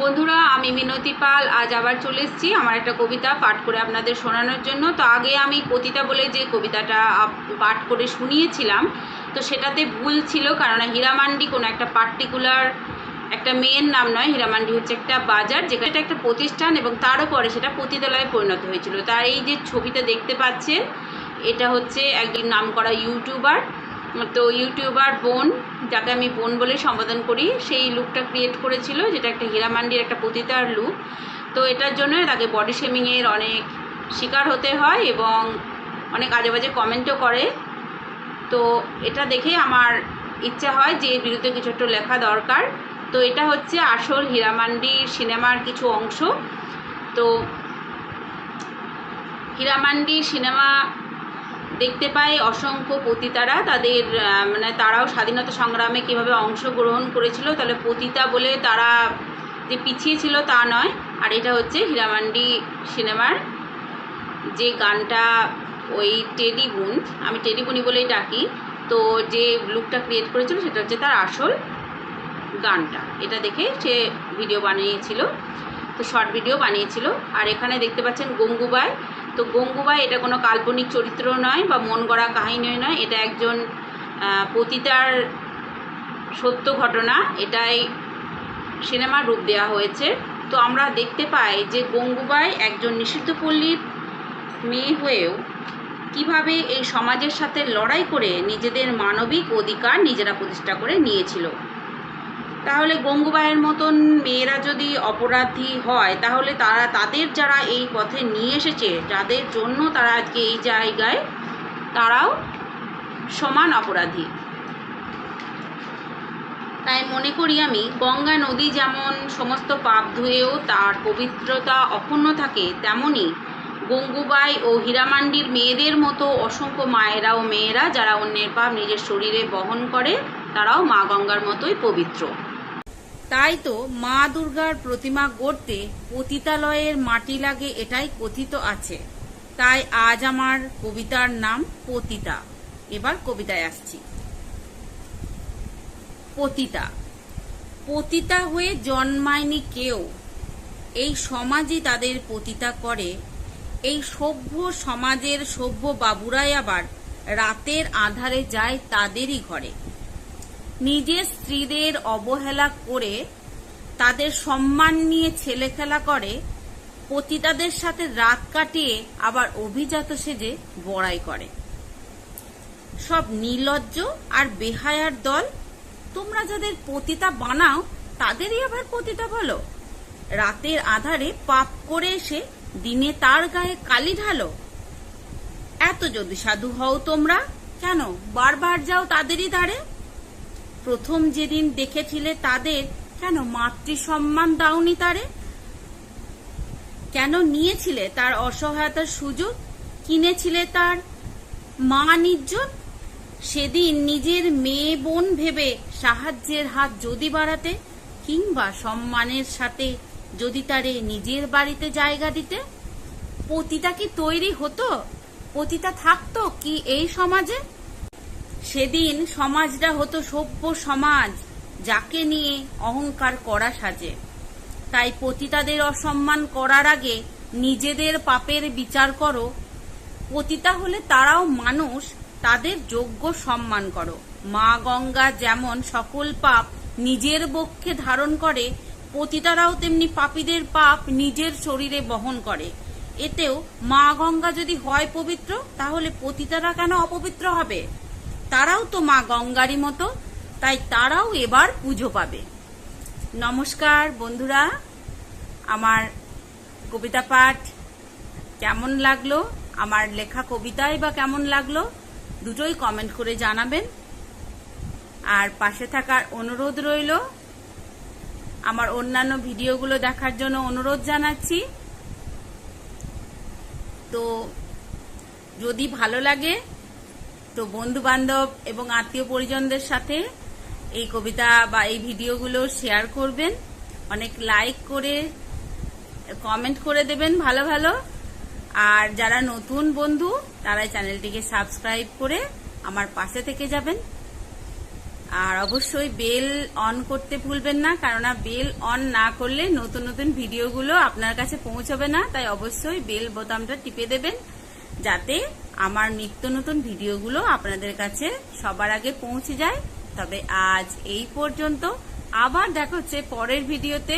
বন্ধুরা, আমি মিনতি পাল। আজ আবার চলে এসেছি আমার একটা কবিতা পাঠ করে আপনাদের শোনানোর জন্য। তো আগে আমি পতিতা বলে যে কবিতাটা পাঠ করে শুনিয়েছিলাম, তো সেটাতে ভুল ছিল কারণ হীরামান্ডি কোনো একটা পার্টিকুলার একটা মেয়ের নাম নয়, হীরামান্ডি হচ্ছে একটা বাজার এটা একটা প্রতিষ্ঠান এবং তারও পরে সেটা পতিতালয়ে পরিণত হয়েছিল। তার এই যে ছবিটা দেখতে পাচ্ছেন, এটা হচ্ছে একজন নাম করা ইউটিউবার। তো ইউটিউবার বোন যাকে আমি বোন বলে সম্বোধন করি। সেই লুকটা ক্রিয়েট করেছিল, যেটা একটা হীরামান্ডির একটা পতিতার লুক তো এটার জন্য তাকে বডি শেমিংয়ের অনেক শিকার হতে হয় এবং অনেক আজে বাজে কমেন্টও করে। তো এটা দেখে আমার ইচ্ছা হয় যে বিরুদ্ধে কিছু একটা লেখা দরকার। তো এটা হচ্ছে আসল হীরামান্ডি সিনেমার কিছু অংশ। তো হীরামান্ডি সিনেমা দেখতে পাই অসংখ্য পতিতারা। তাদের মানে তারাও স্বাধীনতা সংগ্রামে কীভাবে অংশগ্রহণ করেছিল, তাহলে পতিতা বলে তারা যে পিছিয়ে ছিল তা নয়। আর এটা হচ্ছে হীরামান্ডি সিনেমার যে গানটা, ওই টেডি বুন, আমি টেডি বুনি বলেই ডাকি, তো যে লুকটা ক্রিয়েট করেছিল সেটা হচ্ছে তার আসল গানটা। এটা দেখে সে ভিডিও বানিয়েছিল, তো শর্ট ভিডিও বানিয়েছিল। আর এখানে দেখতে পাচ্ছেন গঙ্গুবাই তো গঙ্গুবাই এটা কোনো কাল্পনিক চরিত্র নয় বা মন গড়া কাহিনীও নয়, এটা একজন পতিতার সত্য ঘটনা, এটাই সিনেমার রূপ দেওয়া হয়েছে। তো আমরা দেখতে পাই যে গঙ্গুবাই একজন নিষিদ্ধ পল্লীর মেয়ে হয়েও কীভাবে এই সমাজের সাথে লড়াই করে নিজেদের মানবিক অধিকার নিজেরা প্রতিষ্ঠা করে নিয়েছিল। তাহলে গঙ্গুবাইয়ের মতন মেয়েরা যদি অপরাধী হয়, তাহলে তারা তাদের যারা এই পথে নিয়ে এসেছে, যাদের জন্য তারা আজকে এই জায়গায়, তারাও সমান অপরাধী। তাই মনে করি আমি, গঙ্গা নদী যেমন সমস্ত পাপ ধুয়েও তার পবিত্রতা অক্ষুণ্ণ থাকে, তেমনি গঙ্গুবাই ও হীরামান্ডির মেয়েদের মতো অসংখ্য মায়েরা ও মেয়েরা, যারা অন্যের পাপ নিজের শরীরে বহন করে, তারাও মা গঙ্গার মতোই পবিত্র। তাই তো মা দুর্গার প্রতিমা গড়তে পতিতালয়ের মাটি লাগে এটাই কথিত আছে। তাই আজ আমার কবিতার নাম পতিতা। এবার কবিতায় আসছি। পতিতা। পতিতা হয়ে জন্মায়নি কেউ। এই সমাজই তাদের পতিতা করে। এই সভ্য সমাজের সভ্য বাবুরাই আবার রাতের আধারে যায় তাদেরই ঘরে। নিজের স্ত্রীদের অবহেলা করে তাদের সম্মান নিয়ে ছেলে খেলা করে, পতিতাদের সাথে রাত কাটিয়ে আবার অভিজাত সেজে বড়াই করে। সব নির্লজ্জ আর বেহায়ার দল, তোমরা যাদের পতিতা বানাও, তাদেরই আবার পতিতা বলো। রাতের আধারে পাপ করে এসে দিনে তার গায়ে কালি ঢালো। এত যদি সাধু হও তোমরা, কেন বারবার যাও তাদেরই ধারে প্রথম যেদিন দেখেছিলে তাদের, কেন মাতৃ সম্মান দাওনি তারে? কেন নিয়েছিলে তার অসহায়তার সুযোগ? কিনেছিলে তার মা নির্জন সেদিন নিজের মেয়ে বোন ভেবে সাহায্যের হাত যদি বাড়াতে, কিংবা সম্মানের সাথে যদি তারে নিজের বাড়িতে জায়গা দিতে? পতিতা কি তৈরি হতো? পতিতা থাকতো কি এই সমাজে? সেদিন সমাজটা হতো সভ্য সমাজ, যাকে নিয়ে অহংকার করা সাজে। তাই পতিতাদের অসম্মান করার আগে নিজেদের পাপের বিচার করো। পতিতা হলে তারাও মানুষ, তাদের যোগ্য সম্মান করো। মা গঙ্গা যেমন সকল পাপ নিজের বক্ষে ধারণ করে, পতিতারাও তেমনি পাপীদের পাপ নিজের শরীরে বহন করে। এতেও মা গঙ্গা যদি হয় পবিত্র, তাহলে পতিতারা কেন অপবিত্র হবে? তারাও তো মা গঙ্গারই মতো, তাই তারাও এবার পুজো পাবে। নমস্কার বন্ধুরা, আমার কবিতা পাঠ কেমন লাগল? আমার লেখা কবিতাই বা কেমন লাগল? দুটোই কমেন্ট করে জানাবেন। আর পাশে থাকার অনুরোধ রইল, আমার অন্যান্য ভিডিওগুলো দেখার জন্য অনুরোধ জানাচ্ছি। তো যদি ভালো লাগে তো বন্ধু বান্ধব এবং আত্মীয় পরিজনদের সাথে এই কবিতা বা এই ভিডিওগুলো শেয়ার করবেন। অনেক লাইক করে কমেন্ট করে দেবেন ভালো ভালো। আর যারা নতুন বন্ধু তারা চ্যানেলটিকে সাবস্ক্রাইব করে আমার পাশে থেকে যাবেন। আর অবশ্যই বেল অন করতে ভুলবেন না, কেননা বেল অন না করলে নতুন নতুন ভিডিওগুলো আপনার কাছে পৌঁছবে না, তাই অবশ্যই বেল বোতামটা টিপে দেবেন। যাতে আমার নিত্য নতুন ভিডিওগুলো আপনাদের কাছে সবার আগে পৌঁছে যায়। তবে আজ এই পর্যন্ত আবার দেখা হচ্ছে পরের ভিডিওতে।